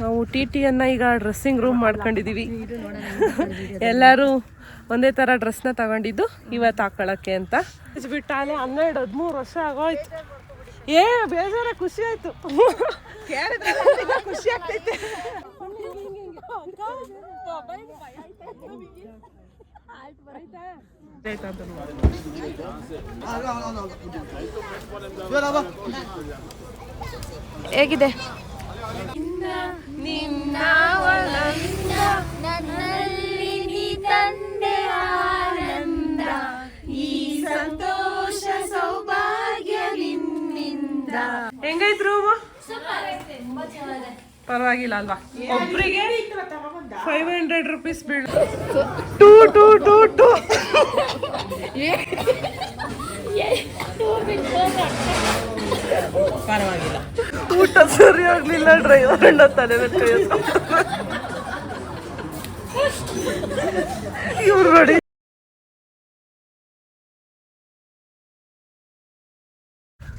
ನಾವು ಟಿ ಟಿಯನ್ನು ಈಗ dressing room ಮಾಡ್ಕೊಂಡಿದ್ದೀವಿ ಎಲ್ಲರೂ ಒಂದೇ ಥರ ಡ್ರೆಸ್ನ ತಗೊಂಡಿದ್ದು ಇವತ್ತು ಹಾಕೊಳಕ್ಕೆ ಅಂತ. ಬಿಟ್ಟಾಲೆ ಹನ್ನೆರಡು ಹದಿಮೂರು ವರ್ಷ ಆಗೋಯ್ತು. ಏ ಬೇಜಾರ ಖುಷಿ ಆಯ್ತು. ಖುಷಿ ಆಗ್ತೈತೆ. ಹೇಗಿದೆ? ನನ್ನಲ್ಲಿ ನೀ ತಂದೆ ಆನಂದ ಈ ಸಂತೋಷ ಸೌಭಾಗ್ಯ ನಿನ್ನಿಂದ. ಹೆಂಗೈತ್ ರೂಮು ಪರವಾಗಿಲ್ಲ ಅಲ್ವಾ? ಒಬ್ರಿಗೆ ಫೈವ್ ಹಂಡ್ರೆಡ್ ರುಪೀಸ್ ಬೀಳ ಟೂ ಟೂ ಟೂ ಟೂ. ಊಟ ಸರಿ ಆಗ್ಲಿಲ್ಲ ಡ್ರೈವರ್ ಅಣ್ಣ ತಲೆ ಇವ್ರು ನೋಡಿ.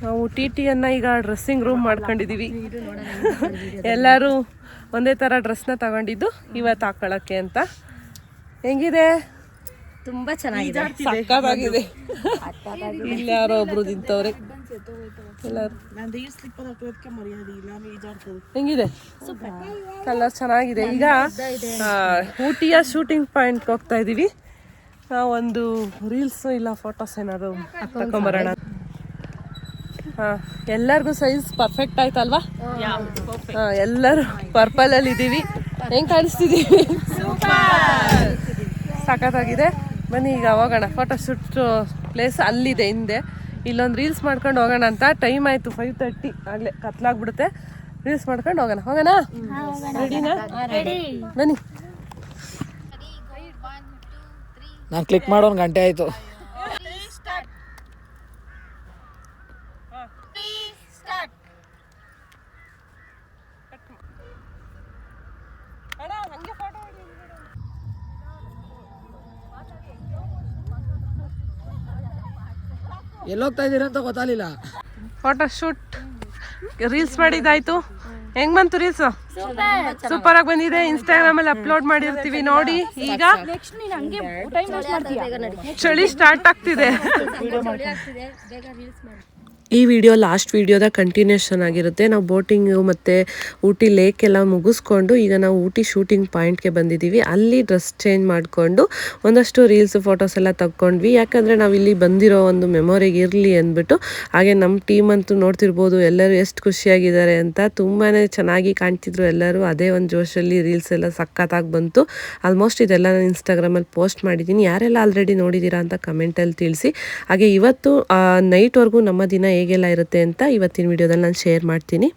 ನಾವು ಟಿ ಟಿಯನ್ನು ಈಗ ಡ್ರೆಸ್ಸಿಂಗ್ ರೂಮ್ ಮಾಡ್ಕೊಂಡಿದೀವಿ. ಎಲ್ಲರೂ ಒಂದೇ ಥರ ಡ್ರೆಸ್ನ ತಗೊಂಡಿದ್ದು ಇವತ್ತು ಹಾಕೊಳಕ್ಕೆ ಅಂತ. ಹೆಂಗಿದೆ? ತುಂಬಾ ಚೆನ್ನಾಗಿದೆ. ಇಲ್ಲಿ ಯಾರೋ ಒಬ್ರು ನಿಂತವ್ರೆ. ಹೆಂಗಿದೆ? ಕಲರ್ ಚೆನ್ನಾಗಿದೆ. ಈಗ ಊಟಿಯ ಶೂಟಿಂಗ್ ಪಾಯಿಂಟ್ ಹೋಗ್ತಾ ಇದೀವಿ. ಒಂದು ರೀಲ್ಸ್ ಇಲ್ಲ ಫೋಟೋಸ್ ಏನಾದ್ರು ತಕೊಂಬರೋಣ. ಹಾ ಎಲ್ಲರಿಗೂ ಸೈಜ್ ಪರ್ಫೆಕ್ಟ್ ಆಯ್ತಲ್ವಾ? ಹಾ ಎಲ್ಲರೂ ಪರ್ಪಲ್ ಅಲ್ಲಿ ಇದೀವಿ. ಹೆಂಗ್ ಕಾಣಿಸ್ತಿದೀವಿ? ಸಖತ್ತಾಗಿದೆ. ಬನ್ನಿ ಈಗ ಹೋಗೋಣ. ಫೋಟೋ ಶೂಟ್ ಪ್ಲೇಸ್ ಅಲ್ಲಿದೆ ಹಿಂದೆ. ಇಲ್ಲೊಂದು ರೀಲ್ಸ್ ಮಾಡ್ಕೊಂಡು ಹೋಗೋಣ ಅಂತ ಟೈಮ್ ಆಯ್ತು ಫೈವ್ ತರ್ಟಿ ಆಗಲೇ ಕತ್ಲಾಗ್ಬಿಡುತ್ತೆ. ರೀಲ್ಸ್ ಮಾಡ್ಕೊಂಡು ಹೋಗೋಣ. ಹೋಗೋಣ? ರೆಡಿನಾ ಬನ್ನಿ. ನಾನು ಕ್ಲಿಕ್ ಮಾಡೋ ಒಂದು ಗಂಟೆ ಆಯಿತು. ಎಲ್ಲೋಗ್ತಾ ಇದ್ದೀರಾ ಅಂತ ಗೊತ್ತಾಗಲಿಲ್ಲ. ಫೋಟೋ ಶೂಟ್ ರೀಲ್ಸ್ ಮಾಡಿದ್ದಾಯ್ತು? ಹೆಂಗ್ ಬಂತು ರೀಲ್ಸ್ ಸೂಪರ್ ಆಗಿ ಬಂದಿದೆ. ಇನ್ಸ್ಟಾಗ್ರಾಮ್ ಅಲ್ಲಿ ಅಪ್ಲೋಡ್ ಮಾಡಿರ್ತೀವಿ ನೋಡಿ. ಈಗ ಚಳಿ ಸ್ಟಾರ್ಟ್ ಆಗ್ತಿದೆ. ಈ ವಿಡಿಯೋ ಲಾಸ್ಟ್ ವಿಡಿಯೋದ ಕಂಟಿನ್ಯೂಷನ್ ಆಗಿರುತ್ತೆ. ನಾವು ಬೋಟಿಂಗು ಮತ್ತು ಊಟಿ ಲೇಕ್ ಎಲ್ಲ ಮುಗಿಸ್ಕೊಂಡು ಈಗ ನಾವು ಊಟಿ ಶೂಟಿಂಗ್ ಪಾಯಿಂಟ್ಗೆ ಬಂದಿದ್ದೀವಿ ಅಲ್ಲಿ ಡ್ರೆಸ್ ಚೇಂಜ್ ಮಾಡಿಕೊಂಡು ಒಂದಷ್ಟು ರೀಲ್ಸ್ ಫೋಟೋಸ್ ಎಲ್ಲ ತಗೊಂಡ್ವಿ ಯಾಕಂದರೆ ನಾವು ಇಲ್ಲಿ ಬಂದಿರೋ ಒಂದು ಮೆಮೊರಿಗೆ ಇರಲಿ ಅಂದ್ಬಿಟ್ಟು, ಹಾಗೆ ನಮ್ಮ ಟೀಮ್ ಅಂತೂ ನೋಡ್ತಿರ್ಬೋದು ಎಲ್ಲರೂ ಎಷ್ಟು ಖುಷಿಯಾಗಿದ್ದಾರೆ ಅಂತ. ತುಂಬಾ ಚೆನ್ನಾಗಿ ಕಾಣ್ತಿದ್ರು ಎಲ್ಲರೂ. ಅದೇ ಒಂದು ಜೋಶಲ್ಲಿ ರೀಲ್ಸ್ ಎಲ್ಲ ಸಖತ್ತಾಗಿ ಬಂತು. ಆಲ್ಮೋಸ್ಟ್ ಇದೆಲ್ಲ ನಾನು ಇನ್ಸ್ಟಾಗ್ರಾಮಲ್ಲಿ ಪೋಸ್ಟ್ ಮಾಡಿದ್ದೀನಿ ಯಾರೆಲ್ಲ ಆಲ್ರೆಡಿ ನೋಡಿದ್ದೀರಾ ಅಂತ ಕಮೆಂಟಲ್ಲಿ ತಿಳಿಸಿ. ಹಾಗೆ ಇವತ್ತು ನೈಟ್ವರೆಗೂ ನಮ್ಮ ದಿನ ಹೇಗೆಲ್ಲ ಇರುತ್ತೆ ಅಂತ ಇವತ್ತಿನ ವಿಡಿಯೋದಲ್ಲಿ ನಾನು ಶೇರ್ ಮಾಡ್ತೀನಿ.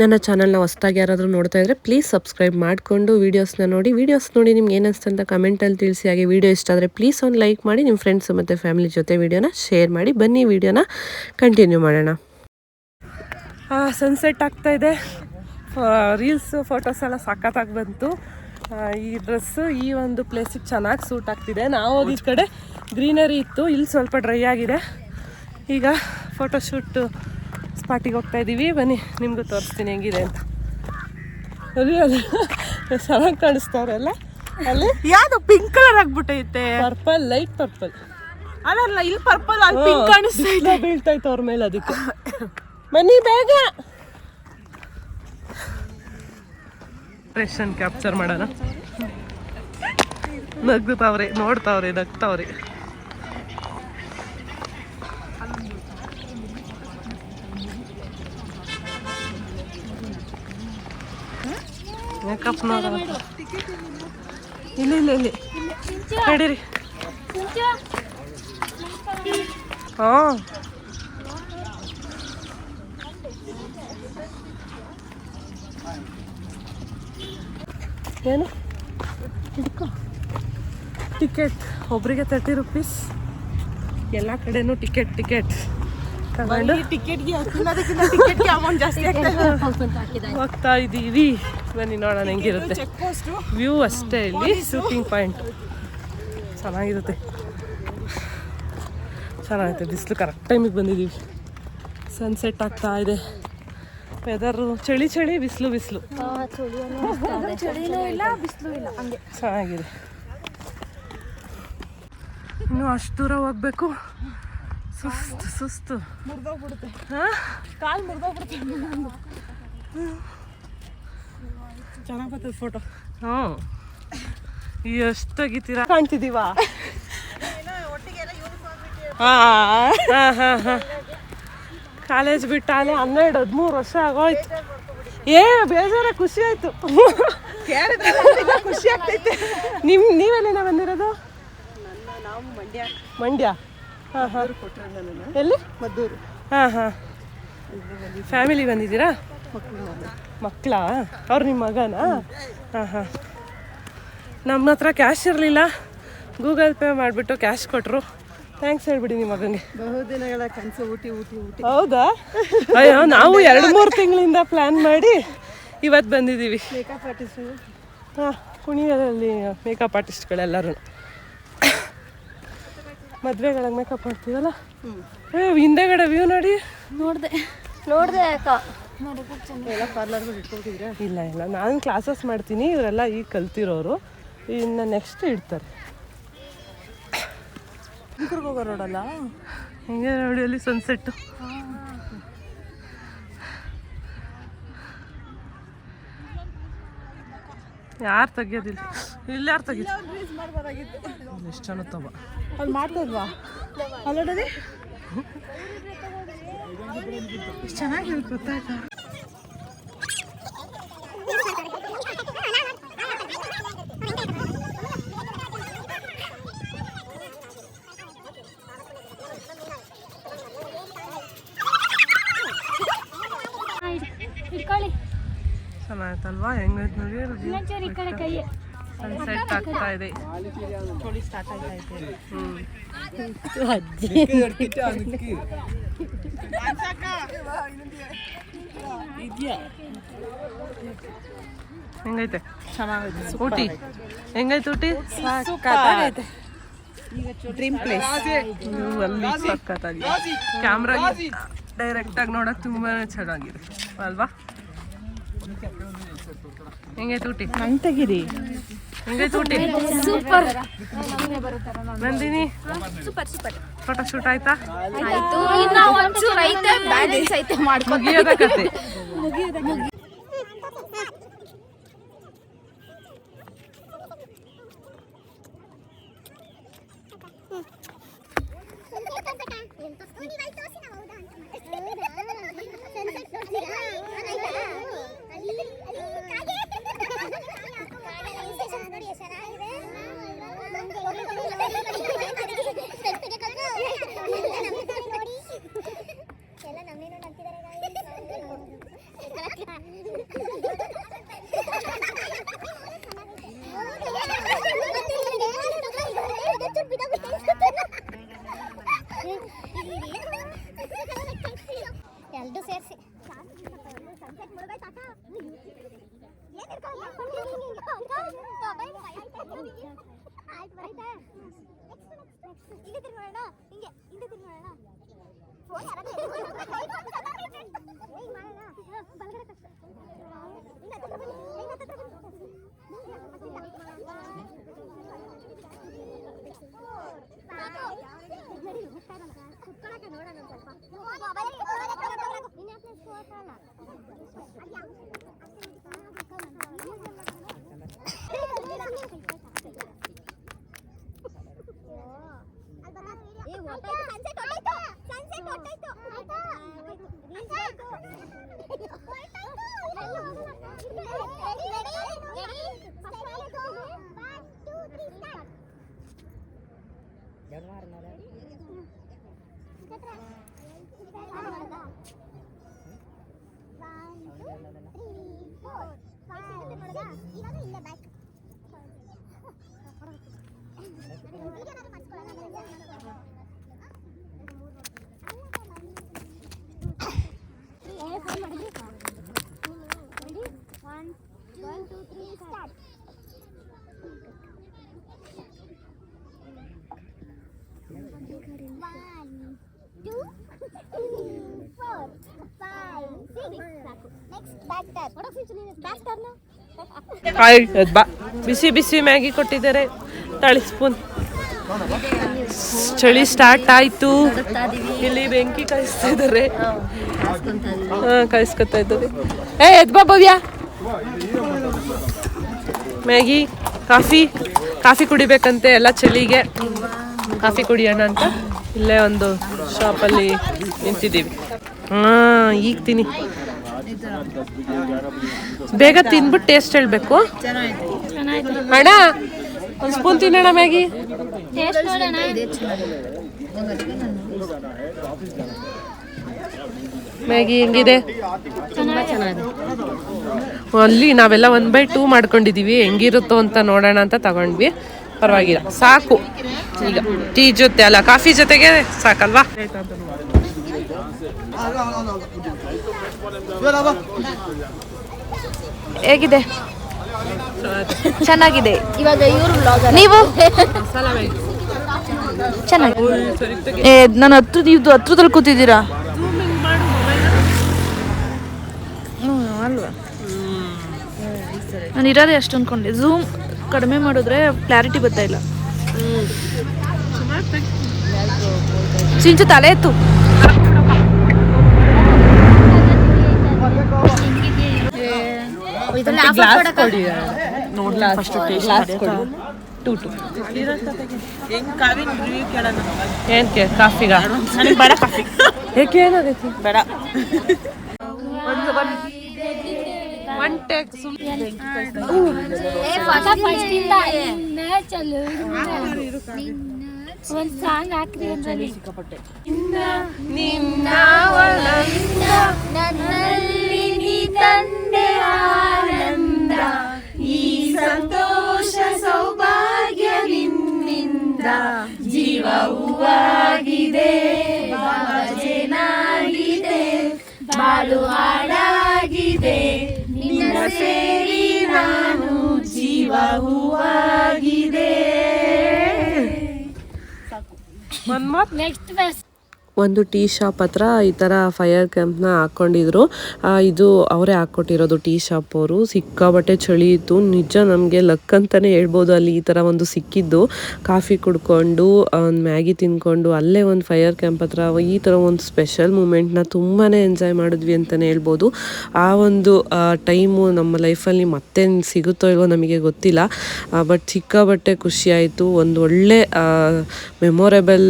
ನನ್ನ ಚಾನಲ್ನ ಹೊಸ್ದಾಗಿ ಯಾರಾದರೂ ನೋಡ್ತಾ ಇದ್ದರೆ ಪ್ಲೀಸ್ ಸಬ್ಸ್ಕ್ರೈಬ್ ಮಾಡಿಕೊಂಡು ವೀಡಿಯೋಸ್ನ ನೋಡಿ. ವೀಡಿಯೋಸ್ ನೋಡಿ ನಿಮ್ಗೆ ಏನಿಸ್ತು ಅಂತ ಕಮೆಂಟಲ್ಲಿ ತಿಳಿಸಿ. ಹಾಗೆ ವೀಡಿಯೋ ಇಷ್ಟ ಆದರೆ ಪ್ಲೀಸ್ ಒಂದು ಲೈಕ್ ಮಾಡಿ ನಿಮ್ಮ ಫ್ರೆಂಡ್ಸು ಮತ್ತು ಫ್ಯಾಮಿಲಿ ಜೊತೆ ವೀಡಿಯೋನ ಶೇರ್ ಮಾಡಿ. ಬನ್ನಿ ವೀಡಿಯೋನ ಕಂಟಿನ್ಯೂ ಮಾಡೋಣ. ಸನ್ಸೆಟ್ ಆಗ್ತಾ ಇದೆ. ರೀಲ್ಸು ಫೋಟೋಸ್ ಎಲ್ಲ ಸಖತ್ತಾಗಿ ಬಂತು. ಈ ಡ್ರೆಸ್ಸು ಈ ಒಂದು ಪ್ಲೇಸಿಗೆ ಚೆನ್ನಾಗಿ ಸೂಟ್ ಆಗ್ತಿದೆ. ನಾವು ಈ ಕಡೆ ಗ್ರೀನರಿ ಇತ್ತು. ಇಲ್ಲಿ ಸ್ವಲ್ಪ ಡ್ರೈ ಆಗಿದೆ. ಈಗ ಫೋಟೋಶೂಟ್ ಸ್ಪಾಟಿಗೆ ಹೋಗ್ತಾ ಇದ್ದೀವಿ ಬನ್ನಿ ನಿಮಗೂ ತೋರಿಸ್ತೀನಿ ಹೆಂಗಿದೆ ಅಂತ. ಅಲ್ಲಿ ಅಲ್ಲಿ. ಚೆನ್ನಾಗಿ ಕಾಣಿಸ್ತಾರಲ್ಲ ಅಲ್ಲಿ? ಯಾವುದು ಪಿಂಕ್ ಕಲರ್ ಆಗ್ಬಿಟ್ಟೈತೆ? ಪರ್ಪಲ್ ಲೈಟ್ ಪರ್ಪಲ್ ಅಲ್ಲ ಇಲ್ಲಿ ಪರ್ಪಲ್ ಅಲ್ಲಿ ಪಿಂಕ್ ಕಾಣಿಸ್ತಾ ಬೀಳ್ತೈತೆ ಅವ್ರ ಮೇಲೆ ಅದಕ್ಕೆ. ಬನ್ನಿ ಬೇಗ. ಕ್ಯಾಪ್ಚರ್ ಮಾಡೋಣ. ನಗ್ತಾವ್ರೆ ನೋಡ್ತಾವ್ರೆ ನಗ್ತಾವ್ರೆ. ಮೇಕಪ್ ನೋಡ ಇಲ್ಲಿ ಇಲ್ಲ ಇಲ್ಲಿ. ನಡೀರಿ ಹಾಂ ಏನು? ಹಿಡ್ಕೊ. ಟಿಕೆಟ್ ಒಬ್ರಿಗೆ ತರ್ಟಿ ರುಪೀಸ್ ಎಲ್ಲ ಕಡೆನೂ ಟಿಕೆಟ್ ಟಿಕೆಟ್ ತಗೊಂಡು. ಟಿಕೆಟ್ಗೆ ಟಿಕೆಟ್ಗೆ ಅಮೌಂಟ್ ಜಾಸ್ತಿ ಹೋಗ್ತಾ ಇದ್ದೀವಿ ಬನ್ನಿ ನೋಡೋಣ ಹೆಂಗಿರುತ್ತೆ. ಚೆಕ್ ಪೋಸ್ಟ್ ವ್ಯೂ ಅಷ್ಟೇ ಇಲ್ಲಿ ಶೂಟಿಂಗ್ ಪಾಯಿಂಟ್ ಚೆನ್ನಾಗಿರುತ್ತೆ. ಚೆನ್ನಾಗಿರುತ್ತೆ ಬಿಸಿಲು ಕರೆಕ್ಟ್ ಟೈಮಿಗೆ ಬಂದಿದ್ದೀವಿ ಸನ್ಸೆಟ್ ಆಗ್ತಾ ಇದೆ. ವೆದರು ಚಳಿ ಚಳಿ ಬಿಸಿಲು ಬಿಸಿಲು. ಚಳಿನೂ ಇಲ್ಲ ಬಿಸಿಲು ಇಲ್ಲ ಹಂಗೆ. ಚೆನ್ನಾಗಿದೆ. ಇನ್ನು ಅಷ್ಟು ದೂರ ಹೋಗ್ಬೇಕು. ಸುಸ್ತು ಸುಸ್ತು. ಮುರಿದೋಗ್ಬಿಡುತ್ತೆ. ಹಾ? ಕಾಲು ಮುರಿದೋಗ್ಬಿಡುತ್ತೆ. ಚೆನ್ನಾಗಿ ಬರ್ತದೆ ಫೋಟೋ ಹ್ಞೂ ಎಷ್ಟು ತೆಗಿತೀರಾ ಕಾಣ್ತಿದ್ದೀವಾ ಹಾಂ ಹಾಂ. ಹಾಂ ಕಾಲೇಜ್ ಬಿಟ್ಟಾಲೆ ಹನ್ನೆರಡು ಹದಿಮೂರು ವರ್ಷ ಆಗೋಯ್ತು. ಏ ಬೇಜಾರ ಖುಷಿ ಆಯ್ತು. ಖುಷಿ ಆಗ್ತೈತೆ. ನಿಮ್ ನೀವೆಲ್ಲಿಂದ ಬಂದಿರೋದು? ಮಂಡ್ಯ. ಹಾಂ ಹಾಂ. ಎಲ್ಲಿ? ಮದ್ದೂರು. ಹಾಂ ಹಾಂ. ಫ್ಯಾಮಿಲಿ ಬಂದಿದ್ದೀರಾ? ಮಕ್ಕಳಾ. ಅವ್ರು ನಿಮ್ಮ ಮಗನಾ? ಹಾಂ ಹಾಂ. ನಮ್ಮ ಹತ್ರ ಕ್ಯಾಶ್ ಇರಲಿಲ್ಲ. ಗೂಗಲ್ ಪೇ ಮಾಡಿಬಿಟ್ಟು ಕ್ಯಾಶ್ ಕೊಟ್ಟರು ಥ್ಯಾಂಕ್ಸ್ ಹೇಳ್ಬಿಡಿ ನಿಮ್ಮ ಮಗನಿಗೆ. ಬಹುದಿನಗಳ ಕನಸು ಊಟಿ ಊಟಿ ಊಟಿ. ಹೌದಾ? ಅಯ್ಯೋ ನಾವು ಎರಡು ಮೂರು ತಿಂಗಳಿಂದ ಪ್ಲ್ಯಾನ್ ಮಾಡಿ ಇವತ್ತು ಬಂದಿದ್ದೀವಿ ಮೇಕಪ್ ಆರ್ಟಿಸ್ಟ್ ಹಾಂ ಕುಣಿಗಲಲ್ಲಿ ಮೇಕಪ್ ಆರ್ಟಿಸ್ಟ್ಗಳೆಲ್ಲರೂ ಮದುವೆಗಳಿಗೆ ಮೇಕಪ್ ಮಾಡ್ತೀವಲ್ಲ? ಏ ಹಿಂದೆಗಡೆ ವ್ಯೂ ನೋಡಿ. ನೋಡಿದೆ. ನೋಡಿದೆ ಅಕ್ಕ. ಎಲ್ಲ ಪಾರ್ಲರ್ಗಳು ಇಟ್ಕೊತಿದ್ರೆ ಇಲ್ಲ ಇಲ್ಲ. ನಾನು ಕ್ಲಾಸಸ್ ಮಾಡ್ತೀನಿ. ಇವರೆಲ್ಲ ಈಗ ಕಲ್ತಿರೋರು. ಇನ್ನು ನೆಕ್ಸ್ಟ್ ಇಡ್ತಾರೆ. ಹೋಗೋ ರೋಡಲ್ಲ ಹಿಂಗೆ ನೋಡಿ ಅಲ್ಲಿ ಸನ್ಸೆಟ್ಟು ಯಾರು ತೆಗಿಯೋದಿಲ್ಲ? ಇಲ್ಲಿ ಯಾರು ತೆಗಿಯೋದು? ಎಷ್ಟು ಜನ ತಗೋ? ಅಲ್ಲಿ ಮಾಡ್ತಲ್ವಾ ಗೊತ್ತಾಯ್ತಾ? ಚೆನ್ನಾಯ್ತಲ್ವಾ ಹೆಂಗೈತೆ ನೋಡಿ? ಸನ್ಸೆಟ್ ಆಗ್ತಾ ಇದೆ ಸನ್ಸೆಟ್ ಆಗ್ತಾ ಇದೆ. ಹ್ಮ್. ಹೆಂಗೈತೆ ಚೆನ್ನಾಗಿದೆ ಊಟಿ ಹೆಂಗೈತೆ ಊಟಿ ಸಕ್ಕತ್ತಾಗೈತೆ ಡ್ರೀಮ್ ಪ್ಲೇಸ್ ಹ್ಮ್, ಅಲ್ಲಿ ಸಖತ್ತಾಗಿದೆ ಕ್ಯಾಮ್ರಾ ಡೈರೆಕ್ಟ್ ಆಗಿ ನೋಡಕ್ ತುಂಬಾನೇ ಚೆನ್ನಾಗಿದೆ ಅಲ್ವಾ ಹೆಂಗೈತೆ ಊಟಿ ಹಂಗೆ ತೆಗೀರಿ ಹೆಂಗೈತೆ Ooty super Nandini super super photo shoot ಆಯ್ತಾ? ಆಯ್ತು. ಇನ್ನ ಒಂಚೂರು ಐತೆ ಬ್ಯಾಲೆನ್ಸ್ ಐತೆ ಮಾಡ್ಕೊ ಮುಗಿಯೋದ ಕತೆ ಎಲ್ಲ ನಮ್ಮೇನೋ ಮೊಬೈಲ್ ಆಯ್ತು ಬರೈತೆ ಹಿಂಗೆ ತಿರ್ಗೋಣ ಹಿಂಗೆ ಹಿಂದೆ ತಿರ್ಗೋಣ ಫೋನ್ ಯಾರಾದ್ರೂ ಹಿಂಗ್ ಮಾಡೋಣ ಬಲಗಡೆ ಕಷ್ಟ ಹಿಂಗ್ ಹತ್ತಿರ ಬನ್ನಿ ಹಿಂಗ್ ಹತ್ತಿರ ಬನ್ನಿ ಕುತ್ಕೊಳಕ್ಕೆ ನೋಡೋಣ ಒಂದ್ ಸ್ವಲ್ಪ ಇನ್ಯಾಕೆ ಏ ಹೊಟ್ಟಾಯ್ತು ಸನ್ಸೆಟ್ ಹೊಟ್ಟಾಯ್ತು ಸನ್ಸೆಟ್ ಹೊಟ್ಟಾಯ್ತು ಆಯ್ತಾ ರೀಲ್ಸ್ ಆಯ್ತು ರೆಡಿ ರೆಡಿ ರೆಡಿ ಫಸ್ಟ್ ಮ್ಯಾಲೆ ಹೋಗು 1 2 3 ಸ್ಟಾರ್ಟ್ ಇವಾಗ ಇಲ್ಲ back one one two three start One, two, three, four, five, next back turn back turn hi ಬಾ ಬಿಸಿ ಬಿಸಿ ಮ್ಯಾಗಿ ಕೊಟ್ಟಿದ್ದಾರೆ. ತಾಳಿ ಸ್ಪೂನ್ ಚಳಿ ಸ್ಟಾರ್ಟ್ ಆಯ್ತು. ಇಲ್ಲಿ ಬೆಂಕಿ ಕಾಯಿಸ್ತಾ ಇದ್ದಾರೆ. ಹಾ ಕಾಯಿಸ್ಕೊತಾ ಇದ್ದಾರೆ. ಏ ಎದ್ ಬಾ ಭವ್ಯ? ಮ್ಯಾಗಿ, ಕಾಫಿ ಕಾಫಿ ಕುಡಿಬೇಕಂತೆ ಎಲ್ಲ ಚಳಿಗೆ. ಕಾಫಿ ಕುಡಿಯೋಣ ಅಂತ ಇಲ್ಲೇ ಒಂದು ಶಾಪಲ್ಲಿ ನಿಂತಿದ್ದೀವಿ. ಹಾ, ಈಗ ತಿನ್ನಿ. ಬೇಗ ತಿನ್ಬಿಟ್ಟು ಟೇಸ್ಟ್ ಹೇಳ್ಬೇಕು. ಅಣ್ಣ, ಒಂದು ಸ್ಪೂನ್ ತಿನ್ನೋಣ ಮ್ಯಾಗಿ. ಮ್ಯಾಗಿ ಹೆಂಗಿದೆ? ಅಲ್ಲಿ ನಾವೆಲ್ಲ ಒನ್ ಬೈ ಟೂ ಮಾಡ್ಕೊಂಡಿದೀವಿ. ಹೆಂಗಿರುತ್ತೋ ಅಂತ ನೋಡೋಣ ಅಂತ ತಗೊಂಡ್ವಿ. ಪರವಾಗಿಲ್ಲ. ಸಾಕು. ಈಗ ಟೀ ಜೊತೆ ಅಲ್ಲ ಕಾಫಿ ಜೊತೆಗೆ ಸಾಕಲ್ವಾ? ಹೇಗಿದೆ? ಚೆನ್ನಾಗಿದೆ. ಇವಾಗ ನೀವು? ಚೆನ್ನಾಗಿ ಏ ನಾನು ಹತ್ರ ಇದು ಹತ್ರದಲ್ಲಿ ಕೂತಿದ್ದೀರಾ? ನಾನು ಇರೋದೇ ಅಷ್ಟು ಅಂದ್ಕೊಂಡೆ ಝೂಮ್ ಕಡಿಮೆ ಮಾಡಿದ್ರೆ ಕ್ಲಾರಿಟಿ ಬರ್ತಾ ಇಲ್ಲ. ಚಿಂಚು ತಲೆ ಎತ್ತು. ಗ್ಲಾಸ್ ಕೊಡಿ. ನೋಡ್ಲಾ ಫಸ್ಟ್ ಗ್ಲಾಸ್ ಕೊಡಿ. ಟೂ ಟು ಏನ್ಕೆ ಕಾಫಿಗ? ಬೇಡ ಕಾಫಿ. ಏಕೆ ಏನಾಗೈತಿ? ಬೇಡ. ಒನ್ ಟೇಕ್ ಒಂದ್ ಸಾಂಗ್ ಹಾಕ್ರಿ ಒಂದ್ಸಲಿ ನಿನ್ನ ನನ್ನಲ್ಲಿ ನೀ ತಂದೆ ಆನಂದ. ಈ ಸಂತೋಷ ಸೌಭಾಗ್ಯವಿನ್ನಿಂದ ಜೀವ ಹೂವಾಗಿದೆ. ಬಾಬಜೇನಾಗಿದೆ ಬಾಳು ಹಾಡಾಗಿದೆ. ನಿನ್ನ ಸೇರಿ ನಾನು ಜೀವ ಹೂವಾಗಿದೆ ಒನ್ ಮಾರ್ ನೆಕ್ಸ್ಟ್ ಒಂದು ಟೀ ಶಾಪ್ ಹತ್ರ ಈ ಥರ ಫೈರ್ ಕ್ಯಾಂಪ್ನ ಹಾಕ್ಕೊಂಡಿದ್ರು. ಇದು ಅವರೇ ಹಾಕ್ಕೊಟ್ಟಿರೋದು ಟೀ ಶಾಪ್ ಅವರು. ಸಿಕ್ಕಾಬಟ್ಟೆ ಚಳಿ ಇತ್ತು. ನಿಜ ನಮಗೆ ಲಕ್ ಅಂತಲೇ ಹೇಳ್ಬೋದು ಅಲ್ಲಿ ಈ ಥರ ಒಂದು ಸಿಕ್ಕಿದ್ದು. ಕಾಫಿ ಕುಡ್ಕೊಂಡು ಒಂದು ಮ್ಯಾಗಿ ತಿನ್ಕೊಂಡು, ಅಲ್ಲೇ ಒಂದು ಫೈರ್ ಕ್ಯಾಂಪ್ ಹತ್ರ ಈ ಥರ ಒಂದು ಸ್ಪೆಷಲ್ ಮೂಮೆಂಟ್ನ ತುಂಬಾ ಎಂಜಾಯ್ ಮಾಡಿದ್ವಿ ಅಂತಲೇ ಹೇಳ್ಬೋದು. ಆ ಒಂದು ಟೈಮು ನಮ್ಮ ಲೈಫಲ್ಲಿ ಮತ್ತೆ ಸಿಗುತ್ತೋ ಇಲ್ವೋ ನಮಗೆ ಗೊತ್ತಿಲ್ಲ. ಬಟ್ ಸಿಕ್ಕಾಬಟ್ಟೆ ಖುಷಿಯಾಯಿತು ಒಂದು ಒಳ್ಳೆ ಮೆಮೊರೇಬಲ್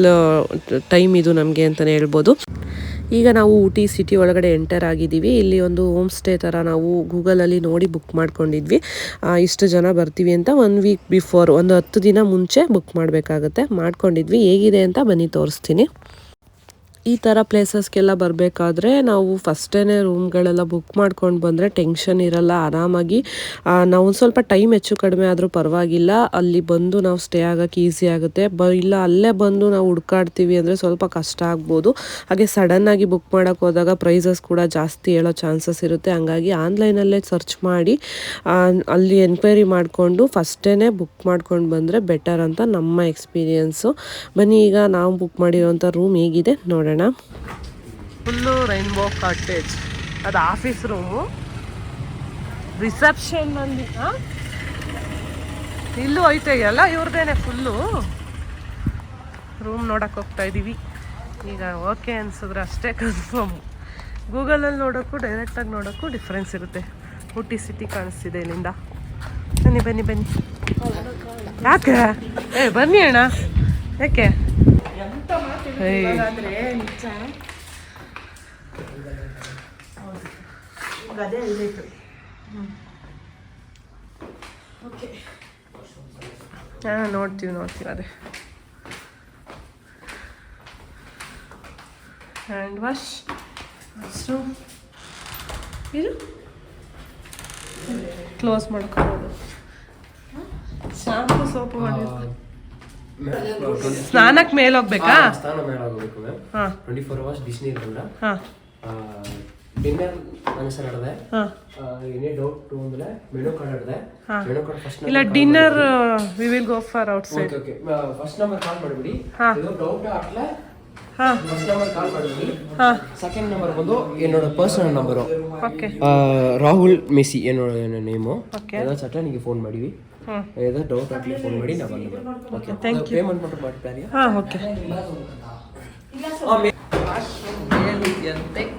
ಟೈಮ್ ಇದು ನಮಗೆ ಅಂತಲೇ ಹೇಳ್ಬೋದು. ಈಗ ನಾವು ಊಟಿ ಸಿಟಿ ಒಳಗಡೆ ಎಂಟರ್ ಆಗಿದ್ದೀವಿ. ಇಲ್ಲಿ ಒಂದು ಹೋಮ್ ಸ್ಟೇ ಥರ ನಾವು ಗೂಗಲಲ್ಲಿ ನೋಡಿ ಬುಕ್ ಮಾಡ್ಕೊಂಡಿದ್ವಿ. ಇಷ್ಟು ಜನ ಬರ್ತೀವಿ ಅಂತ ಒನ್ ವೀಕ್ ಬಿಫೋರ್ ಒಂದು ಹತ್ತು ದಿನ ಮುಂಚೆ ಬುಕ್ ಮಾಡಬೇಕಾಗತ್ತೆ. ಮಾಡ್ಕೊಂಡಿದ್ವಿ. ಹೇಗಿದೆ ಅಂತ ಬನ್ನಿ ತೋರಿಸ್ತೀನಿ. ಈ ಥರ ಪ್ಲೇಸಸ್ಗೆಲ್ಲ ಬರಬೇಕಾದ್ರೆ ನಾವು ಫಸ್ಟೇ ರೂಮ್ಗಳೆಲ್ಲ ಬುಕ್ ಮಾಡ್ಕೊಂಡು ಬಂದರೆ ಟೆನ್ಷನ್ ಇರಲ್ಲ, ಆರಾಮಾಗಿ ನಾವು ಸ್ವಲ್ಪ ಟೈಮ್ ಹೆಚ್ಚು ಕಡಿಮೆ ಆದರೂ ಪರವಾಗಿಲ್ಲ. ಅಲ್ಲಿ ಬಂದು ನಾವು ಸ್ಟೇ ಆಗೋಕ್ಕೆ ಈಸಿ ಆಗುತ್ತೆ. ಬ, ಇಲ್ಲ ಅಲ್ಲೇ ಬಂದು ನಾವು ಹುಡ್ಕಾಡ್ತೀವಿ ಅಂದರೆ ಸ್ವಲ್ಪ ಕಷ್ಟ ಆಗ್ಬೋದು. ಹಾಗೆ ಸಡನ್ನಾಗಿ ಬುಕ್ ಮಾಡೋಕ್ಕೆ ಹೋದಾಗ ಪ್ರೈಸಸ್ ಕೂಡ ಜಾಸ್ತಿ ಹೇಳೋ ಚಾನ್ಸಸ್ ಇರುತ್ತೆ. ಹಾಗಾಗಿ ಆನ್ಲೈನಲ್ಲೇ ಸರ್ಚ್ ಮಾಡಿ ಅಲ್ಲಿ ಎನ್ಕ್ವೈರಿ ಮಾಡಿಕೊಂಡು ಫಸ್ಟೇ ಬುಕ್ ಮಾಡ್ಕೊಂಡು ಬಂದರೆ ಬೆಟರ್ ಅಂತ ನಮ್ಮ ಎಕ್ಸ್ಪೀರಿಯೆನ್ಸು ಬನ್ನಿ, ಈಗ ನಾವು ಬುಕ್ ಮಾಡಿರೋಂಥ ರೂಮ್ ಹೇಗಿದೆ ನೋಡೋಣ. Full rainbow cottage. ಅದು ಆಫೀಸ್ ರೂಮು. ರಿಸೆಪ್ಷನ್ನಲ್ಲಿ ಇಲ್ಲೂ ಐತೆ, ಎಲ್ಲ ಇವ್ರದ್ದೇನೆ ಫುಲ್ಲು. ರೂಮ್ ನೋಡಕ್ಕೆ ಹೋಗ್ತಾ ಇದ್ದೀವಿ ಈಗ ಓಕೆ ಅನ್ಸಿದ್ರೆ ಅಷ್ಟೇ ಕನ್ಫರ್ಮ್ ಗೂಗಲಲ್ಲಿ ನೋಡೋಕ್ಕೂ ಡೈರೆಕ್ಟಾಗಿ ನೋಡೋಕ್ಕೂ ಡಿಫ್ರೆನ್ಸ್ ಇರುತ್ತೆ. ಊಟಿ ಸಿಟಿ ಕಾಣಿಸ್ತಿದೆ ಇಲ್ಲಿಂದ. ಬನ್ನಿ ಬನ್ನಿ ಬನ್ನಿ. ಯಾಕೆ? ಏ, ಬನ್ನಿ ಅಣ್ಣ. ಯಾಕೆ? ಏಯ್. ಹಾಂ. ನೋಡ್ತೀವಿ ನೋಡ್ತೀವಿ ಅದೇ. ಹ್ಯಾಂಡ್ ವಾಶ್ ಸೊ ಇದು? ಕ್ಲೋಸ್ ಮಾಡ್ಕೊಳ್ಳೋದು ಶಾಂಪು ಸೋಪು ಮಾಡಿರ್ತಾರೆ ಸ್ನಾನಕ್ ಮೇಲೆ ಹೋಗ್ಬೇಕಾ ಸ್ನಾನ ಮೇಲೆ ಹೋಗ್ಬೇಕು ಮ್ಯಾಮ್ ಟ್ವೆಂಟಿ ಫೋರ್ ಅವರ್ಸ್ ಡಿಸ್ನಿ ಇರಲ್ಲ ಡಿನ್ನರ್ ಆನ್ಸರ್ ಹಿಡ್ದೆ ಎನಿ ಡೌಟ್ ಅಂದ್ರೆ ಮೆನು ಕಾರ್ಡ್ ಹಿಡ್ದೆ ಮೆನು ಕಾರ್ಡ್ ಫಸ್ಟ್ ಇಲ್ಲ dinner we will go for outside okay first number call ಮಾಡಿಬಿಡಿ. ಇದು ಡೌಟ್ ಆಗ್ಲೇ ಫಸ್ಟ್ ನಂಬರ್ ಕಾಲ್ ಮಾಡಿಬಿಡಿ. ಸೆಕೆಂಡ್ ನಂಬರ್ ಬಂದು ಏನೋಡ ಪರ್ಸನಲ್ ನಂಬರು ರಾಹುಲ್ ಮೆಸ್ಸಿ ಏನೋ ನೇಮು ಎಲ್ಲ ಚಟ ನಿಮಗೆ ಫೋನ್ ಮಾಡಿವಿ. ಏನಾದ್ರು ಡೌಟ್ ಆಗಲಿ ಫೋನ್ ಮಾಡಿ ನಾವು ಬಂದು ಓಕೆ ಥ್ಯಾಂಕ್ ಯು ಪೇಮೆಂಟ್ ಮಾಡ್ರು ಮಾಡ್ತಾರೆ ಹಾಂ ಓಕೆ ಹೇಳಿದ್ಯಂತೆ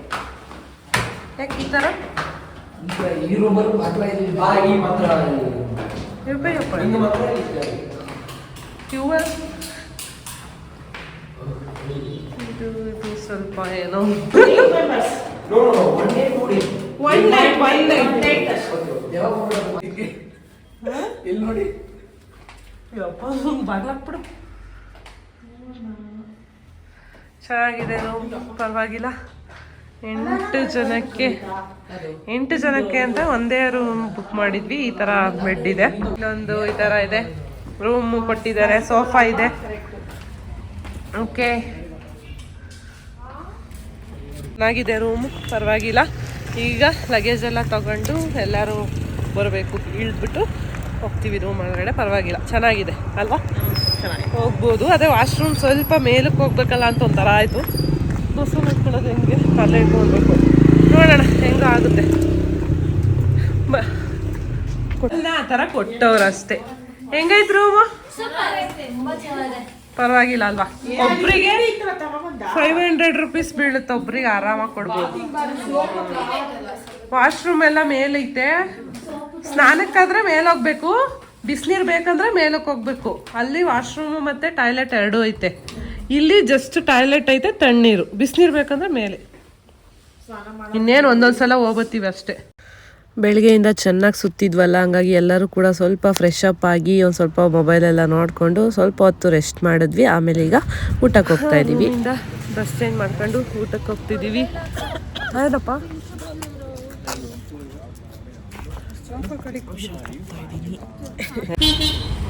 ಯಾಕೆ ಈ ಥರ ಈ ರೂಮಲ್ಲಿ ಮಾತ್ರ ಮಾತ್ರ ಸ್ವಲ್ಪ ಏನೋ ಒನ್ ನೈಟ್ ಒನ್ ನೈಟ್ ಇಲ್ಲಿ ನೋಡಿ. ಯಪ್ಪ ಬಾಗ್ಲಾಕ್ಬಿಡು ಚೆನ್ನಾಗಿದೆ ರೂಮ್ ಪರವಾಗಿಲ್ಲ. ಎಂಟು ಜನಕ್ಕೆ ಎಂಟು ಜನಕ್ಕೆ ಅಂತ ಒಂದೇ ರೂಮ್ ಬುಕ್ ಮಾಡಿದ್ವಿ. ಈ ಥರ ಬೆಡ್ ಇದೆ. ಇನ್ನೊಂದು ಈ ಥರ ಇದೆ. ರೂಮ್ ಕೊಟ್ಟಿದ್ದಾರೆ. ಸೋಫಾ ಇದೆ. ಓಕೆ ಚೆನ್ನಾಗಿದೆ ರೂಮು ಪರವಾಗಿಲ್ಲ. ಈಗ ಲಗೇಜ್ ಎಲ್ಲ ತಗೊಂಡು ಎಲ್ಲರೂ ಬರಬೇಕು ಇಳಿದ್ಬಿಟ್ಟು ಹೋಗ್ತೀವಿ ರೂಮ್ ಒಳಗಡೆ. ಪರವಾಗಿಲ್ಲ. ಚೆನ್ನಾಗಿದೆ ಅಲ್ವಾ? ಹೋಗ್ಬೋದು. ಅದೇ ವಾಶ್ರೂಮ್ ಸ್ವಲ್ಪ ಮೇಲಕ್ಕೆ ಹೋಗ್ಬೇಕಲ್ಲ ಅಂತ ಒಂಥರ ಆಯಿತು. ದೋಸೆ ಮಾಡ್ಕೊಳ್ಳೋದು ಹೆಂಗೆ? ಅಲ್ಲೇ ಇಟ್ಕೊಂಡ್ಬೇಕು ನೋಡೋಣ ಹೆಂಗೋ ಆಗುತ್ತೆ. ಆ ಥರ ಕೊಟ್ಟವ್ರು ಅಷ್ಟೇ ಹೆಂಗೈತೆ ರೂಮು ಪರವಾಗಿಲ್ಲ ಅಲ್ವಾ? ಒಬ್ರಿಗೆ ಫೈವ್ ಹಂಡ್ರೆಡ್ ರುಪೀಸ್ ಬೀಳುತ್ತೆ. ಒಬ್ರಿಗೆ ಆರಾಮಾಗಿ ಕೊಡ್ಬೋದು. ವಾಶ್ರೂಮ್ ಎಲ್ಲ ಮೇಲೈತೆ. ಸ್ನಾನಕ್ಕಾದ್ರೆ ಮೇಲೆ ಹೋಗ್ಬೇಕು ಬಿಸಿನೀರು ಬೇಕಂದ್ರೆ ಮೇಲಕ್ಕೆ ಹೋಗ್ಬೇಕು ಅಲ್ಲಿ ವಾಶ್ರೂಮು ಮತ್ತೆ ಟಾಯ್ಲೆಟ್ ಎರಡೂ ಐತೆ ಇಲ್ಲಿ ಜಸ್ಟ್ ಟಾಯ್ಲೆಟ್ ಐತೆ ತಣ್ಣೀರು ಬಿಸಿನೀರು ಬೇಕಂದ್ರೆ ಮೇಲೆ ಇನ್ನೇನು ಒಂದೊಂದ್ಸಲ ಹೋಗ್ಬತ್ತೀವಿ ಅಷ್ಟೇ ಬೆಳಗ್ಗೆಯಿಂದ ಚೆನ್ನಾಗಿ ಸುತ್ತಿದ್ವಲ್ಲ ಹಂಗಾಗಿ ಎಲ್ಲರೂ ಕೂಡ ಸ್ವಲ್ಪ ಫ್ರೆಶ್ ಅಪ್ ಆಗಿ ಒಂದು ಸ್ವಲ್ಪ ಮೊಬೈಲ್ ಎಲ್ಲ ನೋಡಿಕೊಂಡು ಸ್ವಲ್ಪ ಹೊತ್ತು ರೆಸ್ಟ್ ಮಾಡಿದ್ವಿ ಆಮೇಲೆ ಈಗ ಊಟಕ್ಕೆ ಹೋಗ್ತಾ ಇದ್ದೀವಿ ಬಸ್ ಚೇಂಜ್ ಮಾಡ್ಕೊಂಡು ಊಟಕ್ಕೆ ಹೋಗ್ತಿದ್ದೀವಿ ಏನಪ್ಪ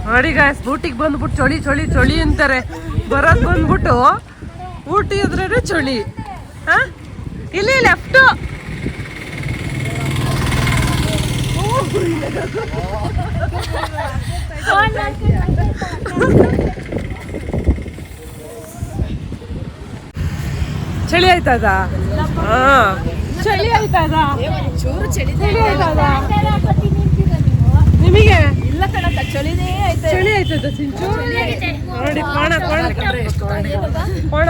ನೋಡಿ ಗಾಯ್ಸ್ ಊಟಿಗೆ ಬಂದ್ಬಿಟ್ಟು ಚಳಿ ಚಳಿ ಚಳಿ ಅಂತಾರೆ. ಬರೋದ್ ಬಂದ್ಬಿಟ್ಟು ಊಟಿ ಇದ್ರೆ ಚಳಿ. ಹಾ? ಇಲ್ಲಿ ಲೆಫ್ಟ್ ಚಳಿ ಆಯ್ತದ? ಹಾ. ಚಳಿ ಆಯ್ತದ? ಚೂರು ಚಳಿ ಆಯ್ತದ. ನಿಮಗೆ? ಇಲ್ಲ ಕಣಕ್ಕ ಚಳಿನೇ ಐತೆ ಚಳಿ ಆಯ್ತದ ಸಿಂಚು? ನೋಡಿ ಕೋಣ ಕೋಣ ಕೋಣ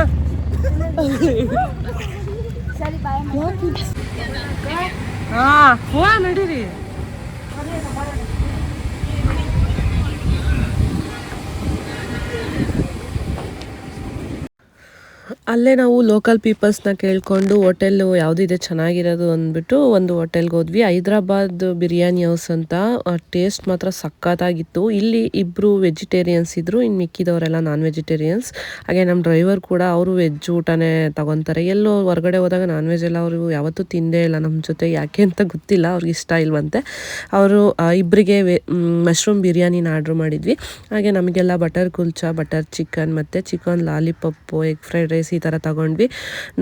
ಹಾ ಹೂವ ನಡೀರಿ. ಅಲ್ಲೇ ನಾವು ಲೋಕಲ್ ಪೀಪಲ್ಸ್ನ ಕೇಳಿಕೊಂಡು ಹೋಟೆಲ್ಲು ಯಾವುದಿದೆ ಚೆನ್ನಾಗಿರೋದು ಅಂದ್ಬಿಟ್ಟು ಒಂದು ಹೋಟೆಲ್ಗೆ ಹೋದ್ವಿ. ಹೈದ್ರಾಬಾದ್ ಬಿರಿಯಾನಿ ಹೌಸ್ ಅಂತ ಟೇಸ್ಟ್ ಮಾತ್ರ ಸಖತ್ತಾಗಿತ್ತು. ಇಲ್ಲಿ ಇಬ್ಬರು ವೆಜಿಟೇರಿಯನ್ಸ್ ಇದ್ದರು ಇನ್ನು ಮಿಕ್ಕಿದವರೆಲ್ಲ ನಾನ್ ವೆಜಿಟೇರಿಯನ್ಸ್ ಹಾಗೆ ನಮ್ಮ ಡ್ರೈವರ್ ಕೂಡ ಅವರು ವೆಜ್ ಊಟನೇ ತಗೊತಾರೆ. ಎಲ್ಲೋ ಹೊರಗಡೆ ಹೋದಾಗ ನಾನ್ ವೆಜ್ ಎಲ್ಲ ಅವರು ಯಾವತ್ತೂ ತಿಂದೇ ಇಲ್ಲ. ನಮ್ಮ ಜೊತೆ ಯಾಕೆ ಅಂತ ಗೊತ್ತಿಲ್ಲ, ಅವ್ರಿಗೆ ಇಷ್ಟ ಇಲ್ವಂತೆ. ಅವರು ಇಬ್ಬರಿಗೆ ಮಶ್ರೂಮ್ ಬಿರಿಯಾನಿನ ಆರ್ಡ್ರ್ ಮಾಡಿದ್ವಿ. ಹಾಗೆ ನಮಗೆಲ್ಲ ಬಟರ್ ಕುಲ್ಚಾ ಬಟರ್ ಚಿಕನ್ ಮತ್ತು chicken lollipop egg fried rice ಈ ಥರ ತಗೊಂಡ್ವಿ.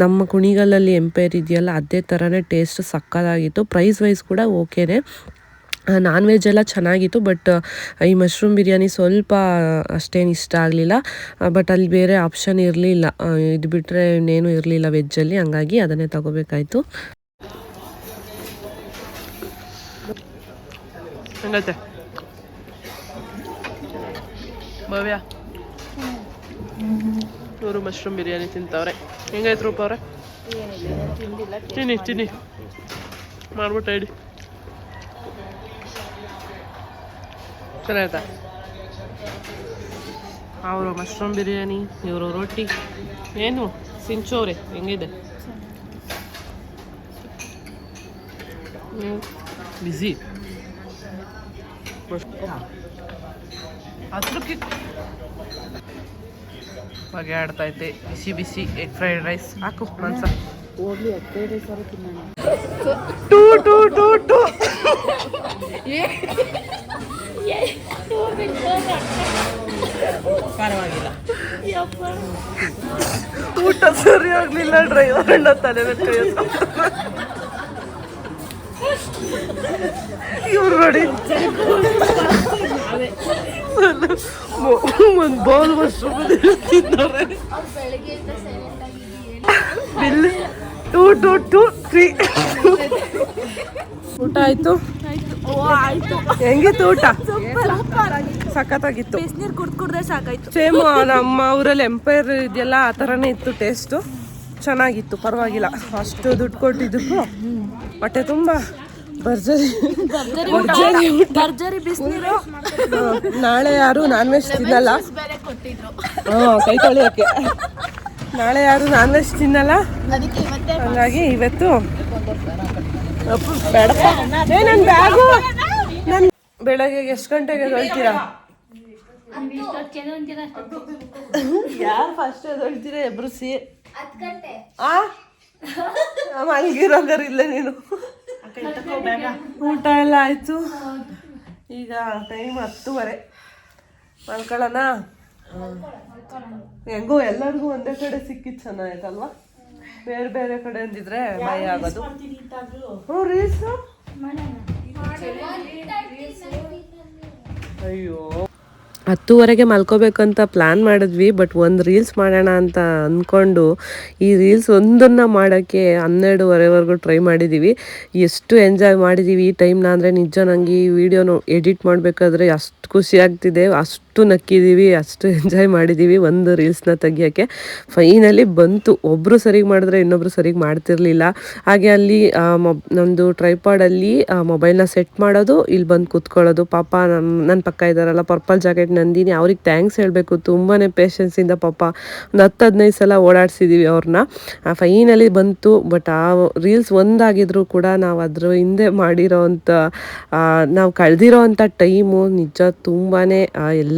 ನಮ್ಮ ಕುಣಿಗಲಲ್ಲಿ ಎಂಪೈರ್ ಇದೆಯಲ್ಲ, ಅದೇ ಥರನೇ ಟೇಸ್ಟ್ ಸಕ್ಕತ್ತಾಗಿತ್ತು ಪ್ರೈಸ್ ವೈಸ್ ಕೂಡ ಓಕೆನೇ. ನಾನ್ ವೆಜ್ ಎಲ್ಲ ಚೆನ್ನಾಗಿತ್ತು ಬಟ್ ಈ ಮಶ್ರೂಮ್ ಬಿರಿಯಾನಿ ಸ್ವಲ್ಪ ಅಷ್ಟೇನು ಇಷ್ಟ ಆಗಲಿಲ್ಲ. ಬಟ್ ಅಲ್ಲಿ ಬೇರೆ ಆಪ್ಷನ್ ಇರಲಿಲ್ಲ. ಇದು ಬಿಟ್ಟರೆ ಇನ್ನೇನು ಇರಲಿಲ್ಲ ವೆಜ್ಜಲ್ಲಿ ಹಂಗಾಗಿ ಅದನ್ನೇ ತಗೋಬೇಕಾಯ್ತು. ಭವ್ಯ? ಇವರು ಮಶ್ರೂಮ್ ಬಿರಿಯಾನಿ ತಿಂತವ್ರೆ. ಹೆಂಗೈತೆ ರೂಪ ಅವ್ರೆ? ತಿನ್ನಿ ತಿನ್ನಿ. ಮಾಡ್ಬಿಟ್ಟು ಹೇಳಿ ಚೆನ್ನಾಯ್ತಾ ಅವರು ಮಶ್ರೂಮ್ ಬಿರಿಯಾನಿ, ಇವರು ರೊಟ್ಟಿ. ಏನು? ಸಿಂಚೋರೆ, ಹೆಂಗಿದೆ? ಬಿಸಿ ಹತ್ರಕ್ಕೆ ಬಗೆ ಆಡ್ತಾ ಐತೆ ಬಿಸಿ ಬಿಸಿ ಎಗ್ ಫ್ರೈಡ್ ರೈಸ್ ಹಾಕು ಮನ್ಸ ಟೂ ಟೂ ಟೂ ಟೂ. ಪರವಾಗಿಲ್ಲ. ಊಟ ಸರಿ ಆಗ್ಲಿಲ್ಲ ಡ್ರೈವರ್ ಅಣ್ಣ ತಲೆ ಇವ್ರು ನೋಡಿ. ಒಂದು bowl ತಿಂದವ್ರೆ bill two two two three ಊಟ ಆಯ್ತು ಹೆಂಗಿತ್ತು ಊಟ ಸಖತ್ತಾಗಿತ್ತು ಬಿಸಿನೀರು ಕುಡ್ದು ಸಾಕಾಯ್ತು ಸೇಮ್ ನಮ್ಮ ಊರಲ್ಲಿ ಎಂಪೈರ್ ಇದೆಯಲ್ಲ ಆ ಥರನೇ ಇತ್ತು ಟೇಸ್ಟು ಚೆನ್ನಾಗಿತ್ತು ಪರವಾಗಿಲ್ಲ ಅಷ್ಟು ದುಡ್ಡು ಕೊಟ್ಟಿದ್ದಕ್ಕೂ ಹೊಟ್ಟೆ ತುಂಬ ಭರ್ಜರಿ ಭರ್ಜರಿ ಬಿಸಿನೀರು ನಾಳೆ ಯಾರು ನಾನ್ ವೆಜ್ ತಿನ್ನಲ್ಲ? ಹಾಂ ಕೈ ತೊಳೆಯೋಕೆ. ನಾಳೆ ಯಾರು ನಾನ್ ವೆಜ್ ತಿನ್ನಲ್ಲ? ಹಂಗಾಗಿ ಇವತ್ತು ಅಪ್ಪು, ಬೇಡಪ್ಪ. ಏ ನನ್ನ ಬ್ಯಾಗು ನನ್ನ ಬೆಳಗ್ಗೆ ಎಷ್ಟು ಗಂಟೆಗೆ ಹೇಳ್ತೀರಾ ಯಾರು ಫಸ್ಟ್ ಹೊಳ್ತೀರಾ ಎಬ್ರಿಸಿ. ಆ? ಮಲ್ಗಿರೋಗರಿಲ್ಲ ನೀನು. ಊಟ ಎಲ್ಲ ಆಯ್ತು. ಈಗ ಟೈಮ್ ಹತ್ತುವರೆ. ಮಲ್ಕೊಳ್ಳೋಣ? ಹೆಂಗೋ ಎಲ್ಲರಿಗೂ ಒಂದೇ ಕಡೆ ಸಿಕ್ಕಿದ್ ಚೆನ್ನಾಯ್ತಲ್ವಾ ಬೇರೆ ಬೇರೆ ಕಡೆ ಅಂದಿದ್ರೆ ಭಯ ಆಗೋದು. ಹ್ಞೂ ರೀಲ್ಸು ಅಯ್ಯೋ. ಹತ್ತುವರೆಗೆ ಮಲ್ಕೋಬೇಕಂತ ಪ್ಲ್ಯಾನ್ ಮಾಡಿದ್ವಿ ಬಟ್ ಒಂದು ರೀಲ್ಸ್ ಮಾಡೋಣ ಅಂತ ಅಂದ್ಕೊಂಡು ಈ ರೀಲ್ಸ್ ಒಂದನ್ನು ಮಾಡೋಕ್ಕೆ ಹನ್ನೆರಡುವರೆವರೆಗೂ ಟ್ರೈ ಮಾಡಿದ್ದೀವಿ ಎಷ್ಟು ಎಂಜಾಯ್ ಮಾಡಿದ್ದೀವಿ ಈ ಟೈಮ್ನ ಅಂದರೆ ನಿಜ ನನಗೆ ಈ ವಿಡಿಯೋನು ಎಡಿಟ್ ಮಾಡಬೇಕಾದ್ರೆ ಅಷ್ಟು ಖುಷಿ ಆಗ್ತಿದೆ, ಅಷ್ಟು ನಕ್ಕಿದ್ದೀವಿ ಅಷ್ಟು ಎಂಜಾಯ್ ಮಾಡಿದ್ದೀವಿ ಒಂದು ರೀಲ್ಸ್ನ ತೆಗಿಯೋಕ್ಕೆ. ಫೈನಲಿ ಬಂತು. ಒಬ್ಬರು ಸರಿಗೆ ಮಾಡಿದ್ರೆ ಇನ್ನೊಬ್ರು ಸರಿಗೆ ಮಾಡ್ತಿರ್ಲಿಲ್ಲ. ಹಾಗೆ ಅಲ್ಲಿ ಮೊಬ್ ನಮ್ಮದು ಟ್ರೈಪಾಡಲ್ಲಿ ಮೊಬೈಲ್ನ ಸೆಟ್ ಮಾಡೋದು ಇಲ್ಲಿ ಬಂದು ಕೂತ್ಕೊಳ್ಳೋದು. ಪಾಪ ನಮ್ಮ ನನ್ನ ಪಕ್ಕ ಇದ್ದಾರಲ್ಲ ಪರ್ಪಲ್ ಜಾಕೆಟ್ ನಂದಿನಿ, ಅವ್ರಿಗೆ ಥ್ಯಾಂಕ್ಸ್ ಹೇಳಬೇಕು. ತುಂಬಾ ಪೇಷನ್ಸಿಂದ ಪಾಪ ಒಂದು ಹತ್ತು ಹದಿನೈದು ಸಲ ಓಡಾಡ್ಸಿದ್ದೀವಿ ಅವ್ರನ್ನ ಫೈನಲಿ ಬಂತು. ಬಟ್ ಆ ರೀಲ್ಸ್ ಒಂದಾಗಿದ್ರು ಕೂಡ ನಾವು ಅದ್ರ ಹಿಂದೆ ಮಾಡಿರೋ ಅಂಥ ನಾವು ಕಳೆದಿರೋ ಅಂಥ ಟೈಮು ನಿಜ ತುಂಬಾ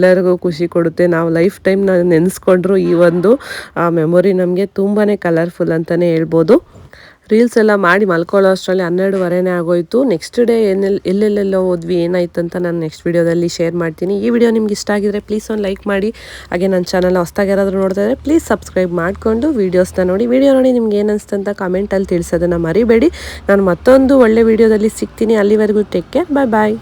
ಎಲ್ಲರಿಗೂ ಖುಷಿ ಕೊಡುತ್ತೆ. ನಾವು ಲೈಫ್ ಟೈಮ್ ನೆನೆಸ್ಕೊಂಡ್ರು ಈ ಒಂದು ಮೆಮೊರಿ ನಮಗೆ ತುಂಬಾ ಕಲರ್ಫುಲ್ ಅಂತಲೇ ಹೇಳ್ಬೋದು. ರೀಲ್ಸ್ ಎಲ್ಲ ಮಾಡಿ ಮಲ್ಕೊಳ್ಳೋ ಅಷ್ಟರಲ್ಲಿ ಹನ್ನೆರಡುವರೆನೇ ಆಗೋಯಿತು. ನೆಕ್ಸ್ಟ್ ಡೇ ಏನೆಲ್ಲ ಎಲ್ಲೆಲ್ಲೆಲ್ಲ ಹೋದ್ವಿ, ಏನಾಯ್ತು ಅಂತ ನಾನು ನೆಕ್ಸ್ಟ್ ವೀಡಿಯೋದಲ್ಲಿ ಶೇರ್ ಮಾಡ್ತೀನಿ. ಈ ವಿಡಿಯೋ ನಿಮ್ಗೆ ಇಷ್ಟ ಆಗಿದ್ರೆ ಪ್ಲೀಸ್ ಒಂದು ಲೈಕ್ ಮಾಡಿ. ಹಾಗೆ ನನ್ನ ಚಾನಲ್ ಹೊಸ್ದಾಗಿ ಯಾರಾದರೂ ನೋಡ್ತಾ ಇದ್ರೆ ಪ್ಲೀಸ್ ಸಬ್ಸ್ಕ್ರೈಬ್ ಮಾಡಿಕೊಂಡು ವೀಡಿಯೋಸ್ನ ನೋಡಿ. ವೀಡಿಯೋ ನೋಡಿ ನಿಮ್ಗೆ ಏನು ಅಂತ ಕಮೆಂಟಲ್ಲಿ ತಿಳಿಸೋದನ್ನು ಮರಿಬೇಡಿ. ನಾನು ಮತ್ತೊಂದು ಒಳ್ಳೆ ವೀಡಿಯೋದಲ್ಲಿ ಸಿಗ್ತೀನಿ. ಅಲ್ಲಿವರೆಗೂ ಟೇಕ್ ಕೇರ್. ಬಾಯ್ ಬಾಯ್.